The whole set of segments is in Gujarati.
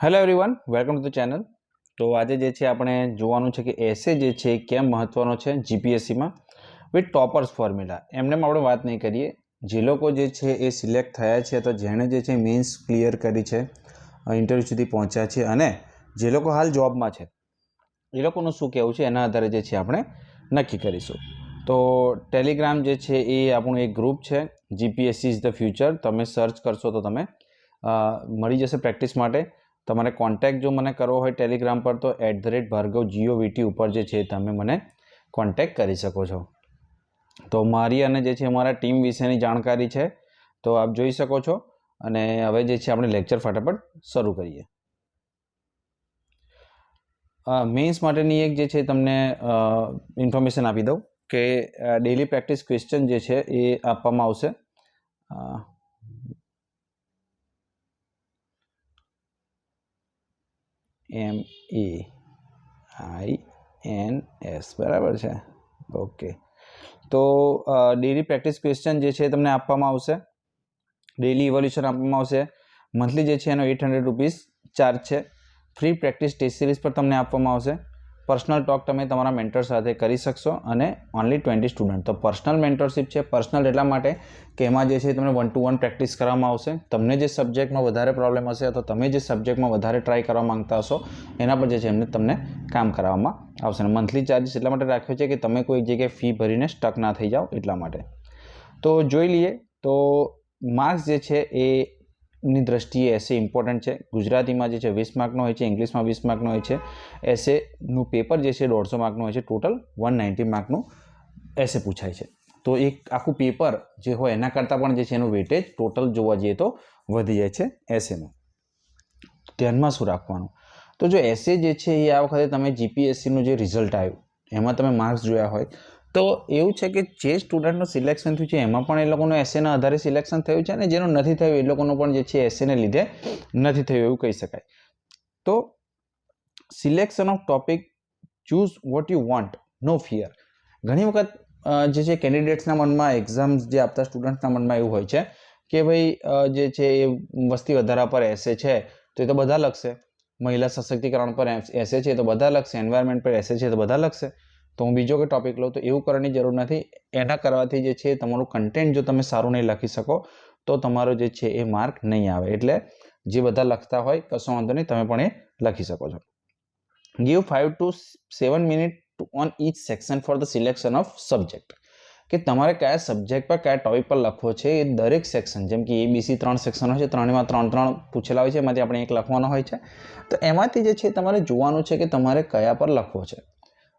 Hello everyone welcome to the channel તો આજે જે છે આપણે જોવાનું છે કે એસે જે છે કેમ મહત્ત્વનો છે જીપીએસસીમાં વિથ ટોપર્સ ફોર્મ્યુલા એમને આપણે વાત નહીં કરીએ. જે લોકો જે છે એ સિલેક્ટ થયા છે તો જેણે જે છે મીન્સ ક્લિયર કરી છે ઇન્ટરવ્યૂ સુધી પહોંચ્યા છે અને જે લોકો હાલ જોબમાં છે, એ લોકોનું શું કહેવું છે એના આધારે જે છે આપણે નક્કી કરીશું. તો ટેલિગ્રામ જે છે એ આપણું એક ગ્રુપ છે જીપીએસસી ઇઝ ધ ફ્યુચર તમે સર્ચ કરશો તો તમે મળી જશે પ્રેક્ટિસ માટે. તમારે કોન્ટેક્ટ જો મને કરવો હોય ટેલિગ્રામ પર, તો at the rate Bhargav G O V T ઉપર જે છે તમે મને કોન્ટેક્ટ કરી શકો છો. તો મારી અને જે છે અમારા ટીમ વિશેની જાણકારી છે, તો આપ જોઈ શકો છો. અને હવે જે છે આપણે લેક્ચર ફટાફટ શરૂ કરીએ. મેન્સ માટેની એક જે છે તમને ઇન્ફોર્મેશન આપી દઉં કે ડેલી પ્રેક્ટિસ ક્વેશ્ચન જે છે એ આપવામાં આવશે. એમ એ આઈ એન એસ બરાબર છે? ઓકે તો ડેલી પ્રેક્ટિસ ક્વેશ્ચન જે છે તમને આપવામાં આવશે. ડેલી ઇવોલ્યુશન આપવામાં આવશે. મંથલી જે છે એનો એટ હંડ્રેડ રૂપીસ ચાર્જ છે. ફ્રી પ્રેક્ટિસ ટેસ્ટ સિરીઝ પર તમને આપવામાં આવશે. પર્સનલ ટોક તમે તમારા મેન્ટર સાથે કરી શકશો અને ઓનલી ટ્વેન્ટી સ્ટુડન્ટ તો પર્સનલ મેન્ટરશિપ છે પર્સનલ એટલા માટે કે એમાં જે છે તમને વન ટુ વન પ્રેક્ટિસ કરવામાં આવશે. તમને જે સબ્જેક્ટમાં વધારે પ્રોબ્લેમ હશે અથવા તમે જે સબ્જેક્ટમાં વધારે ટ્રાય કરવા માંગતા હશો, એના પર જે છે એમને તમને કામ કરાવવામાં આવશે. અને મંથલી ચાર્જિસ એટલા માટે રાખ્યો છે કે તમે કોઈ જગ્યાએ ફી ભરીને સ્ટક ના થઈ જાઓ એટલા માટે. તો જોઈ લઈએ. તો માર્ક્સ જે છે એ ની દ્રષ્ટિએ એસે ઇમ્પોર્ટન્ટ છે. ગુજરાતીમાં જે છે, વીસ માર્કનો હોય છે, ઇંગ્લિશમાં વીસ માર્કનો હોય છે એસેનું પેપર જે છે, દોઢસો માર્કનું હોય છે, ટોટલ વન નાઇન્ટી માર્કનું એસે પૂછાય છે. તો એક આખું પેપર જે હોય એના કરતાં પણ જે છે, એનું વેટેજ ટોટલ જોવા જઈએ તો વધી જાય છે એસેનું ધ્યાનમાં શું રાખવાનું? તો જો એસે જે છે, એ આ વખતે તમે જીપીએસસીનું જે રિઝલ્ટ આવ્યું, એમાં તમે માર્ક્સ જોયા હોય તો એવું છે કે જે સ્ટુડન્ટનું સિલેક્શન થયું છે, એમાં પણ એ લોકોનું એસેના આધારે સિલેક્શન થયું છે અને જેનું નથી થયું, એ લોકોનું પણ જે છે એસેને લીધે નથી થયું એવું કહી શકાય. તો selection of topic choose what you want no fear ઘણી વખત જે છે કેન્ડિડેટ્સના મનમાં એક્ઝામ્સ જે આપતા સ્ટુડન્ટ્સના મનમાં એવું હોય છે કે ભાઈ જે છે એ વસ્તી વધારા પર એસે છે, તો એ તો બધા લખશે. મહિલા સશક્તિકરણ પર એસે છે તો બધા લખશે. એન્વાયરમેન્ટ પર એસે છે તો બધા લખશે. તો હું બીજો કે ટોપિક લઉં તો એવું કરવાની જરૂર નથી. એના કરવાથી જે છે તમારું કન્ટેન્ટ જો તમે સારું નહીં લખી શકો, તો તમારો જે છે એ માર્ક નહીં આવે. એટલે જે બધા લખતા હોય કશો વાંધો નહીં, તમે પણ એ લખી શકો છો. Give five to seven minute on each section for the selection of subject કે તમારે કયા સબ્જેક્ટ પર, કયા ટોપિક પર લખવો છે એ દરેક સેક્શન જેમ કે એબીસી ત્રણ સેક્શન હોય છે ત્રણેમાં ત્રણ ત્રણ પૂછેલા હોય છે, એમાંથી આપણે એક લખવાનો હોય છે. તો એમાંથી જે છે તમારે જોવાનું છે કે તમારે કયા પર લખવો છે.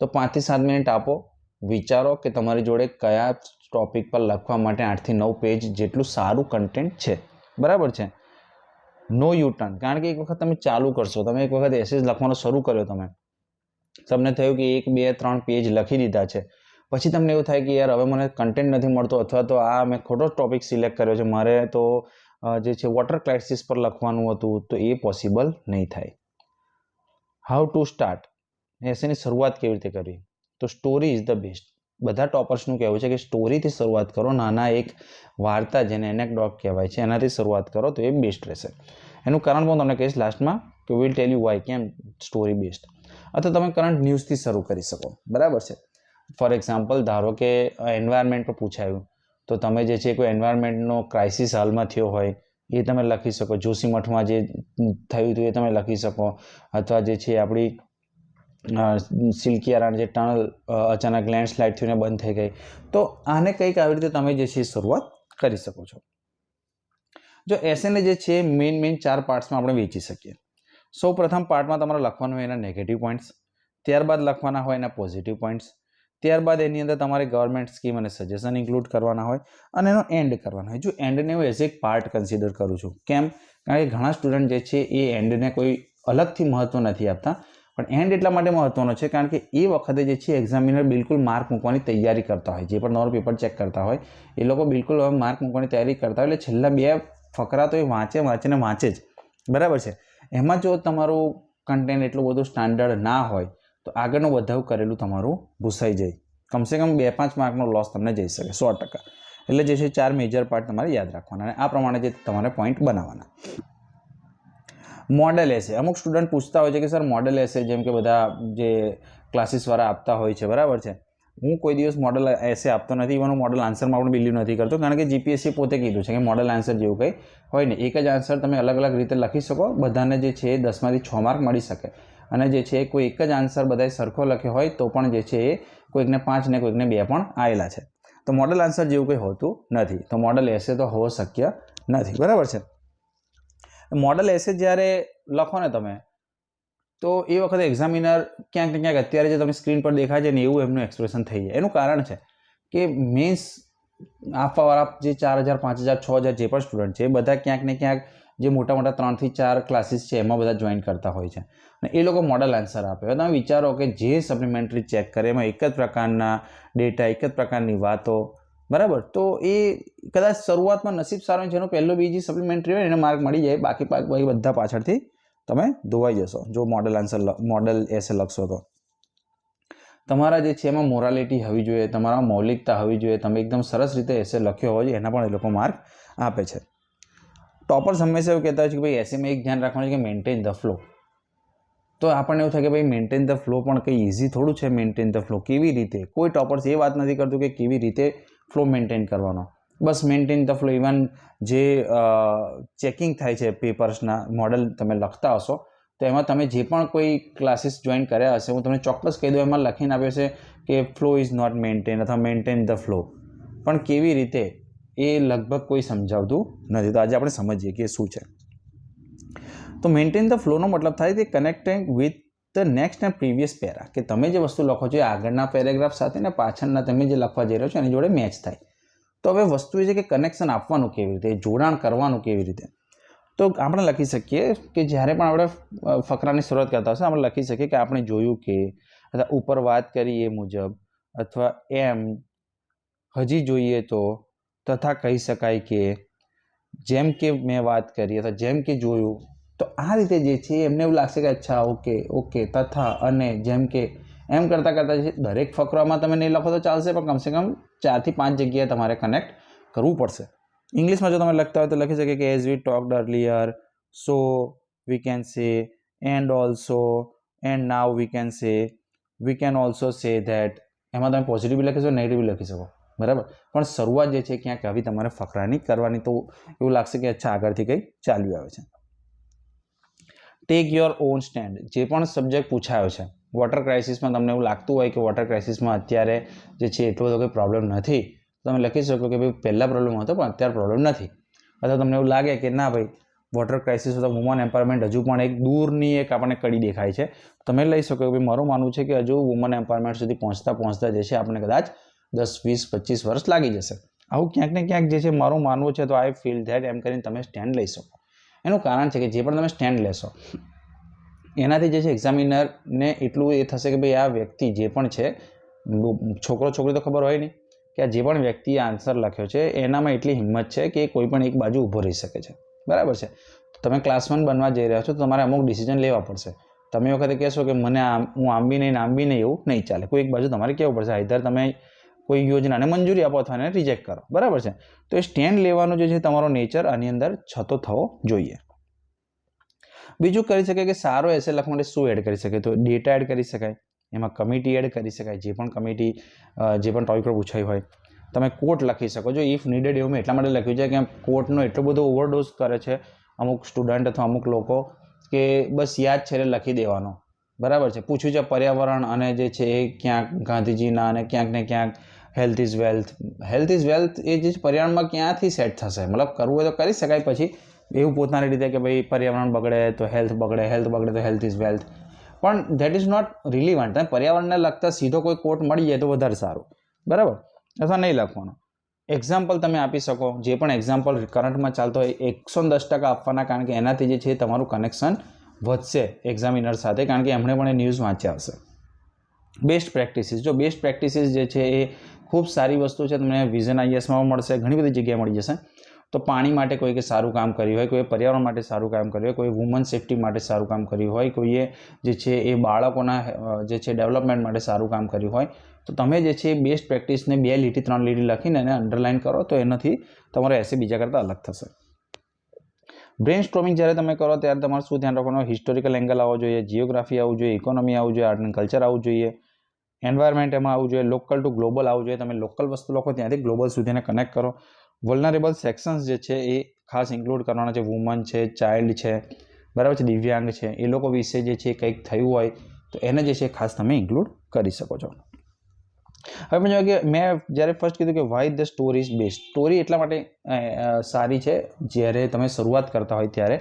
તો પાંચથી સાત મિનિટ આપો વિચારો કે તમારી જોડે કયા ટોપિક પર લખવા માટે આઠથી નવ પેજ જેટલું સારું કન્ટેન્ટ છે બરાબર છે નો યુ ટર્ન કારણ કે એક વખત તમે ચાલુ કરશો તમે એક વખત એસેસ લખવાનો શરૂ કર્યો તમે તમને થયું કે એક બે ત્રણ પેજ લખી દીધા છે પછી તમને એવું થાય કે યાર હવે મને કન્ટેન્ટ નથી મળતો અથવા તો આ મેં ખોટો ટોપિક સિલેક્ટ કર્યો છે મારે તો અ, જે છે વોટર ક્રાઇસિસ પર લખવાનું હતું તો એ પોસિબલ નહીં થાય. હાઉ ટુ સ્ટાર્ટ એસેની શરૂઆત કેવી રીતે કરવી તો સ્ટોરી ઇઝ ધ બેસ્ટ બધા ટોપર્સનું કહેવું છે કે સ્ટોરીથી શરૂઆત કરો, નાના એક વાર્તા જેને એનેકડોટ કહેવાય છે, એનાથી શરૂઆત કરો, તો એ બેસ્ટ રહેશે. એનું કારણ પણ તમને કહીશ લાસ્ટમાં કે વિલ ટેલ યુ વાય કેમ સ્ટોરી બેસ્ટ અથવા તમે કરંટ ન્યૂઝથી શરૂ કરી શકો. બરાબર છે? ફોર એક્ઝામ્પલ ધારો કે એન્વાયરમેન્ટ પર પૂછાયું, તો તમે જે છે કોઈ એન્વાયરમેન્ટનો ક્રાઇસિસ હાલમાં થયો હોય, એ તમે લખી શકો. જોશીમઠમાં જે થયું હતું એ તમે લખી શકો. અથવા જે છે આપણી અ, સિલ્કિયારાણ જે ટનલ અ, અચાનક લેન્ડસ્લાઇડ થઈને બંધ થઈ ગઈ. તો આને કંઈક આવી રીતે તમે જે છે શરૂઆત કરી શકો છો. જો એસેને જે છે મેઇન મેઇન ચાર પાર્ટ્સમાં આપણે વેચી શકીએ. સૌ પ્રથમ પાર્ટમાં તમારે લખવાનું હોય એના નેગેટિવ પોઈન્ટ્સ ત્યારબાદ લખવાના હોય એના પોઝિટિવ પોઈન્ટ્સ ત્યારબાદ એની અંદર તમારે ગવર્મેન્ટ સ્કીમ અને સજેશન ઇન્ક્લુડ કરવાના હોય અને એનો એન્ડ કરવાનો હોય. જો એન્ડને હું એઝ એક પાર્ટ કન્સિડર કરું છું કેમ? કારણ કે ઘણા સ્ટુડન્ટ જે છે એ એન્ડને કોઈ અલગથી મહત્ત્વ નથી આપતા. પણ એન્ડ એટલા માટે મહત્ત્વનો છે કારણ કે એ વખતે જે છે એક્ઝામિનર બિલકુલ માર્ક મૂકવાની તૈયારી કરતા હોય. જે પણ તમારું પેપર ચેક કરતા હોય, એ લોકો બિલકુલ હવે માર્ક મૂકવાની તૈયારી કરતા હોય. એટલે છેલ્લા બે ફકરા તો એ વાંચે વાંચીને વાંચે જ. બરાબર છે? એમાં જો તમારું કન્ટેન્ટ એટલું બધું સ્ટાન્ડર્ડ ના હોય, તો આગળનું વધાવ કરેલું તમારું ભૂસાઈ જાય. કમસે કમ બે પાંચ માર્કનો લોસ તમને જઈ શકે, સો ટકા. એટલે જે છે ચાર મેજર પાર્ટ તમારે યાદ રાખવાના અને આ પ્રમાણે જે તમારે પોઈન્ટ બનાવવાના. Model essay. અમુક સ્ટુડન્ટ પૂછતા હોય છે કે, સર, મોડેલ એસે, જેમ કે બધા જે ક્લાસીસવાળા આપતા હોય છે. બરાબર છે. હું કોઈ દિવસ મોડલ એસે આપતો નથી ઇવન હું મોડલ આન્સરમાં પણ બિલીવ નથી કરતો, કારણ કે જીપીએસસી પોતે કીધું છે કે મોડલ આન્સર જેવું કંઈ હોય ને એક જ આન્સર તમે અલગ અલગ રીતે લખી શકો, બધાને જે છે એ દસમાંથી છ માર્ક મળી શકે. અને જે છે કોઈ એક જ આન્સર બધાએ સરખો લખ્યો હોય, તો પણ જે છે એ કોઈકને પાંચ ને કોઈકને બે પણ આવેલા છે. તો મોડલ આન્સર જેવું કંઈ હોતું નથી. તો મોડલ એસે તો હોવો શક્ય નથી. બરાબર છે? મોડલ એસે જ્યારે લખો ને તમે, તો એ વખતે એક્ઝામિનર ક્યાંક ને ક્યાંક અત્યારે જે તમે સ્ક્રીન પર દેખાય છે ને એવું એમનું એક્સપ્રેશન થઈ જાય. એનું કારણ છે કે મીન્સ આપવાવાળા જે ચાર હજાર, પાંચ હજાર, છ હજાર જે પણ સ્ટુડન્ટ છે એ બધા ક્યાંક ને ક્યાંક જે મોટા મોટા ત્રણથી ચાર ક્લાસીસ છે એમાં બધા જોઈન કરતા હોય છે. અને એ લોકો મોડલ આન્સર આપે. હવે તમે વિચારો કે જે સપ્લિમેન્ટરી ચેક કરે, એમાં એક જ પ્રકારના ડેટા, એક જ પ્રકારની વાતો બરાબર? તો એ કદાચ શરૂઆતમાં નસીબ સારો જેનો પહેલો બીજી સપ્લિમેન્ટરી હોય એને માર્ક મળી જાય. બાકી બાકી બધા પાછળથી તમે ધોવાઈ જશો, જો મોડલ આન્સર મોડલ એસે લખશો તો. તમારા જે છે એમાં મોરાલિટી હોવી જોઈએ તમારા મૌલિકતા હોવી જોઈએ, તમે એકદમ સરસ રીતે એસે લખ્યો હોય, એના પણ એ લોકો માર્ક આપે છે. ટોપર્સ હંમેશા એવું કહેતા હોય છે કે ભાઈ એસેમાં એક ધ્યાન રાખવાનું છે કે મેન્ટેન ધ ફ્લો તો આપણને એવું થાય કે ભાઈ મેન્ટેન ધ ફ્લો પણ કંઈ ઇઝી થોડું છે મેન્ટેન ધ ફ્લો કેવી રીતે? કોઈ ટોપર્સ એ વાત નથી કરતું કે કેવી રીતે ફ્લો મેન્ટેન કરવાનો. બસ મેન્ટેન ધ ફ્લો ઇવન જે ચેકિંગ થાય છે પેપર્સના મોડલ તમે લખતા હશો, તો એમાં તમે જે પણ કોઈ ક્લાસીસ જોઈન કર્યા હશે, હું તમને ચોક્કસ કહી દઉં, એમાં લખીને આપ્યો છે કે ફ્લો ઇઝ નોટ મેન્ટેન અથવા મેન્ટેન ધ ફ્લો પણ કેવી રીતે? એ લગભગ કોઈ સમજાવતું નથી. તો આજે આપણે સમજીએ કે શું છે. તો મેન્ટેન ધ ફ્લોનો મતલબ થાય તે connecting with the next and previous para કે તમે જે વસ્તુ લખો છો એ આગળના પેરેગ્રાફ સાથે ને પાછળના તમે જે લખવા જઈ રહ્યો છો એની જોડે મેચ થાય. તો હવે વસ્તુ એ છે કે કનેક્શન આપવાનું કેવી રીતે, જોડાણ કરવાનું કેવી રીતે? તો આપણે લખી શકીએ કે જ્યારે પણ આપણે ફકરાની શરૂઆત કરતા હશે, આપણે લખી શકીએ કે આપણે જોયું કે, અથવા ઉપર વાત કરી એ મુજબ, અથવા એમ, હજી જોઈએ તો, તથા કહી શકાય કે, જેમ કે મેં વાત કરી, અથવા જેમ કે જોયું તો આ રીતે જે છે, એમને એવું લાગશે કે અચ્છા, ઓકે ઓકે, તથા અને જેમ કે એમ કરતાં કરતાં જે દરેક ફકરામાં તમે નહીં લખો તો ચાલશે, પણ કમસે કમ ચારથી પાંચ જગ્યાએ તમારે કનેક્ટ કરવું પડશે. ઇંગ્લિશમાં જો તમે લખતા હોય તો લખી શકે કે as we talked earlier so we can say and also and now we can say we can also say that એમાં તમે પોઝિટિવ લખી શકો નેગેટિવ લખી શકો. બરાબર? પણ શરૂઆત જે છે, ક્યાંક આવી તમારે ફકરાની કરવાની તો એવું લાગશે કે અચ્છા, આગળથી કંઈ ચાલ્યું આવે છે. ટેક યોર ઓન સ્ટેન્ડ જે પણ સબ્જેક્ટ પૂછાયો છે. વોટર ક્રાઇસિસમાં તમને એવું લાગતું હોય કે વોટર ક્રાઇસિસમાં અત્યારે જે છે એટલો બધો કોઈ પ્રોબ્લેમ નથી તમે લખી શકો કે ભાઈ પહેલાં પ્રોબ્લેમ હતો, પણ અત્યારે પ્રોબ્લેમ નથી. અથવા તમને એવું લાગે કે ના ભાઈ વોટર ક્રાઇસિસ અથવા વુમન એમ્પાવરમેન્ટ હજુ પણ એક દૂરની એક આપણને કડી દેખાય છે. તમે લઈ શકો કે મારું માનવું છે કે હજુ વુમન એમ્પાવરમેન્ટ સુધી પહોંચતા પહોંચતા જે છે આપણને કદાચ દસ, વીસ, પચીસ વર્ષ લાગી જશે. આવું ક્યાંક ને ક્યાંક જે છે મારું માનવું છે, તો આઈ ફીલ ધેટ એમ કરીને તમે સ્ટેન્ડ લઈ શકો. એનું કારણ છે કે જે પણ તમે સ્ટેન્ડ લેશો, એનાથી જે છે એક્ઝામિનરને એટલું એ થશે કે ભાઈ આ વ્યક્તિ જે પણ છે છોકરો છોકરી તો ખબર હોય નહીં, કે આ જે પણ વ્યક્તિએ આન્સર લખ્યો છે, એનામાં એટલી હિંમત છે કે કોઈ પણ એક બાજુ ઊભો રહી શકે છે. બરાબર છે? તમે ક્લાસમેન બનવા જઈ રહ્યા છો, તો તમારે અમુક ડિસિઝન લેવા પડશે. તમે વખતે કહેશો કે મને આમ, હું આમ નહીં આમ નહીં એવું નહીં ચાલે. કોઈ એક બાજુ તમારે કહેવું પડશે આઈધર તમે કોઈ યોજનાને મંજૂરી આપો અથવા રિજેક્ટ કરો. બરાબર છે? તો એ સ્ટેન્ડ લેવાનો જે છે તમારો નેચર આની અંદર છતો થવો જોઈએ. બીજું કરી શકે કે સારો એસે લખવા માટે શું એડ કરી શકે તો ડેટા એડ કરી શકાય. એમાં કમિટી એડ કરી શકાય. જે પણ કમિટી જે પણ ટોપિક પર પૂછાઈ હોય, તમે કોટ લખી શકો છો. ઇફ નીડેડ એવું મેં એટલા માટે લખ્યું છે કે કોર્ટનો એટલો બધો ઓવરડોઝ કરે છે અમુક સ્ટુડન્ટ અથવા અમુક લોકો કે બસ યાદ છે એટલે લખી દેવાનો. બરાબર છે? પૂછ્યું છે પર્યાવરણ અને જે છે એ ક્યાંક ગાંધીજીના અને ક્યાંક ને ક્યાંક health is wealth health is wealth એ જે પર્યાવરણમાં ક્યાંથી સેટ થશે? મતલબ કરવું હોય તો કરી શકાય પછી. એવું પોતાની રીતે કે ભાઈ પર્યાવરણ બગડે તો હેલ્થ બગડે હેલ્થ બગડે તો હેલ્થ ઇઝ વેલ્થ પણ ધેટ ઇઝ નોટ રિલિવન્ટ તમે પર્યાવરણને લગતા સીધો કોઈ કોટ મળી જાય તો વધારે સારું. બરાબર? અથવા નહીં લખવાનું. એક્ઝામ્પલ તમે આપી શકો. જે પણ એક્ઝામ્પલ કરંટમાં ચાલતો હોય, એકસો દસ ટકા આપવાના કારણ કે એનાથી જે છે તમારું કનેક્શન વધશે એક્ઝામિનર સાથે કારણ કે એમણે પણ એ ન્યૂઝ વાંચ્યા હશે. બેસ્ટ પ્રેક્ટિસીસ જો બેસ્ટ પ્રેક્ટિસીસ જે છે એ ખૂબ સારી વસ્તુ છે, તમને વિઝન આઈએસમાં મળશે, ઘણી બધી જગ્યાએ મળી જશે. તો પાણી માટે કોઈકે સારું કામ કર્યું હોય કોઈએ પર્યાવરણ માટે સારું કામ કર્યું હોય, કોઈ વુમન સેફટી માટે સારું કામ કર્યું હોય, કોઈએ જે છે એ બાળકોના જે છે ડેવલપમેન્ટ માટે સારું કામ કર્યું હોય, તો તમે જે છે બેસ્ટ પ્રેક્ટિસને બે લીટી, ત્રણ લીટી લખીને એને અંડરલાઇન કરો, તો એનાથી તમારો એસે બીજા કરતાં અલગ થશે. બ્રેન સ્ટ્રોમિંગ જ્યારે તમે કરો, ત્યારે તમારે શું ધ્યાન રાખવાનું? હિસ્ટોરિકલ એંગલ આવવો જોઈએ જિયોગ્રાફી આવવું જોઈએ ઇકોનોમી આવવું જોઈએ આર્ટ એન્ડ કલ્ચર આવવું જોઈએ. એન્વાયરમેન્ટ એમાં આવવું જોઈએ લોકલ ટુ ગ્લોબલ આવવું જોઈએ. તમે લોકલ વસ્તુ લખો, ત્યાંથી ગ્લોબલ સુધીને કનેક્ટ કરો. વલ્નરેબલ સેક્શન્સ જે છે એ ખાસ ઇન્ક્લુડ કરવાના છે. વુમન છે ચાઇલ્ડ છે, બરાબર છે, દિવ્યાંગ છે. એ લોકો વિશે જે છે કંઈક થયું હોય, તો એને જે છે ખાસ તમે ઇન્ક્લુડ કરી શકો છો. હવે મેં કે મેં જ્યારે ફર્સ્ટ કીધું કે why the story is best story એટલા માટે સારી છે, જ્યારે તમે શરૂઆત કરતા હોય ત્યારે,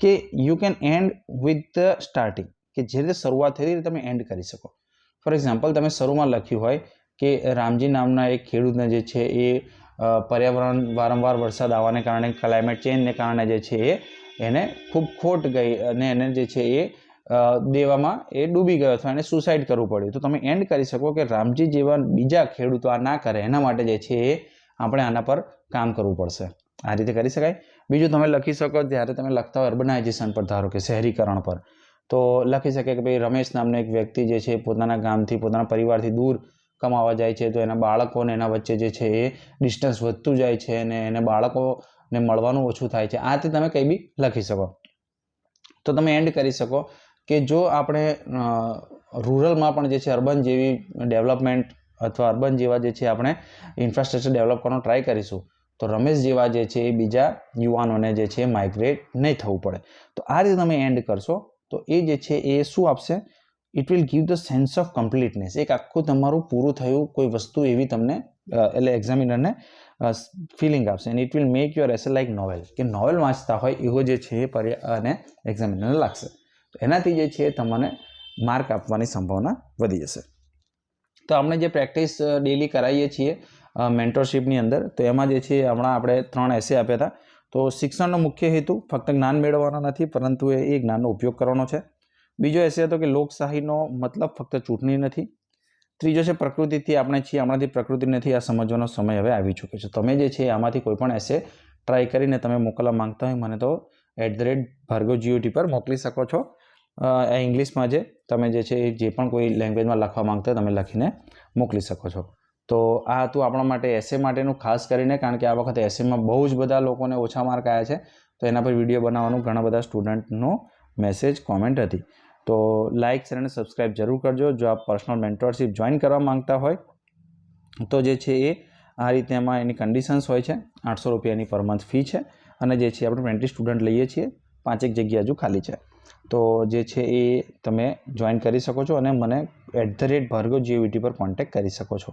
કે you can end with the starting કે જે રીતે શરૂઆત થઈ રીતે તમે એન્ડ કરી શકો. ફોર એક્ઝામ્પલ તમે શરૂમાં લખ્યું હોય કે રામજી નામના એક ખેડૂતને જે છે એ પર્યાવરણ વારંવાર વરસાદ આવવાને કારણે ક્લાઇમેટ ચેન્જને કારણે જે છે એ એને ખૂબ ખોટ ગઈ અને એને જે છે એ દેવામાં એ ડૂબી ગયો અથવા એને સુસાઇડ કરવું પડ્યું. તો તમે એન્ડ કરી શકો કે રામજી જેવા બીજા ખેડૂતો આ ના કરે, એના માટે જે છે એ આપણે આના પર કામ કરવું પડશે. આ રીતે કરી શકાય. બીજું તમે લખી શકો, ત્યારે તમે લખતા હોય અર્બનાઇઝેશન પર, ધારો કે શહેરીકરણ પર. તો લખી શકે કે ભાઈ રમેશ નામનો એક વ્યક્તિ જે છે પોતાના ગામથી, પોતાના પરિવારથી દૂર કમાવા જાય છે. તો એના બાળકોને એના વચ્ચે જે છે એ ડિસ્ટન્સ વધતું જાય છે અને એને બાળકોને મળવાનું ઓછું થાય છે. આ રીતે તમે કંઈ બી લખી શકો. તો તમે એન્ડ કરી શકો કે જો આપણે રૂરલમાં પણ જે છે અર્બન જેવી ડેવલપમેન્ટ અથવા અર્બન જેવા જે છે આપણે ઇન્ફ્રાસ્ટ્રક્ચર ડેવલપ કરવાનો ટ્રાય કરીશું, તો રમેશ જેવા જે છે એ બીજા યુવાનોને જે છે માઇગ્રેટ નહીં થવું પડે. તો આ રીતે તમે એન્ડ કરશો. તો એ જે છે એ શું આપશે? It will give the sense of completeness એક આખું તમારું પૂરું થયું કોઈ વસ્તુ એવી તમને એટલે એક્ઝામિનરને ફિલિંગ આપશે. And it will make your essay like novel કે નોવેલ વાંચતા હોય એવો જે છે એ અને એક્ઝામિનરને લાગશે. તો એનાથી જે છે તમને માર્ક આપવાની સંભાવના વધી જશે. તો આપણે જે પ્રેક્ટિસ ડેલી કરાવીએ છીએ મેન્ટરશીપની અંદર, તો એમાં જે છે હમણાં આપણે ત્રણ એસે આપ્યા હતા. તો શિક્ષણનો મુખ્ય હેતુ ફક્ત જ્ઞાન મેળવવાનો નથી, પરંતુ એ જ્ઞાનનો ઉપયોગ કરવાનો છે. બીજો એસે હતો કે લોકશાહીનો મતલબ ફક્ત ચૂંટણી નથી. ત્રીજો છે પ્રકૃતિથી આપણે છીએ, હમણાંથી પ્રકૃતિ નથી, આ સમજવાનો સમય હવે આવી ચૂક્યો છે. તમે જે છે આમાંથી કોઈ પણ એસે ટ્રાય કરીને તમે મોકલવા માંગતા હોય મને તો at the rate Bhargav G O T પર મોકલી શકો છો. આ ઇંગ્લિશમાં જે તમે જે છે જે પણ કોઈ લેંગ્વેજમાં લખવા માંગતા હોય તમે લખીને મોકલી શકો છો. તો આ હતું આપણા માટે એસે માટેનું, ખાસ કરીને કારણ કે આ વખતે એસેમાં બહુ જ બધા લોકોને ઓછા માર્ક આવ્યા છે. તો એના પર વીડિયો બનાવવાનું ઘણા બધા સ્ટુડન્ટનો મેસેજ કોમેન્ટ હતી. તો લાઇક શેર અને સબસ્ક્રાઇબ જરૂર કરજો. જો આપ પર્સનલ મેન્ટરશીપ જોઈન કરવા માંગતા હોય, તો જે છે એ આ રીતે એમાં એની કન્ડિશન્સ હોય છે. આઠસો રૂપિયાની પર મંથ ફી છે અને જે છે આપણે ટ્વેન્ટી સ્ટુડન્ટ લઈએ છીએ. પાંચેક જગ્યા હજુ ખાલી છે. તો જે છે એ તમે જોઈન કરી શકો છો અને મને at the rate Bhargav G O V T પર કોન્ટેક્ટ કરી શકો છો.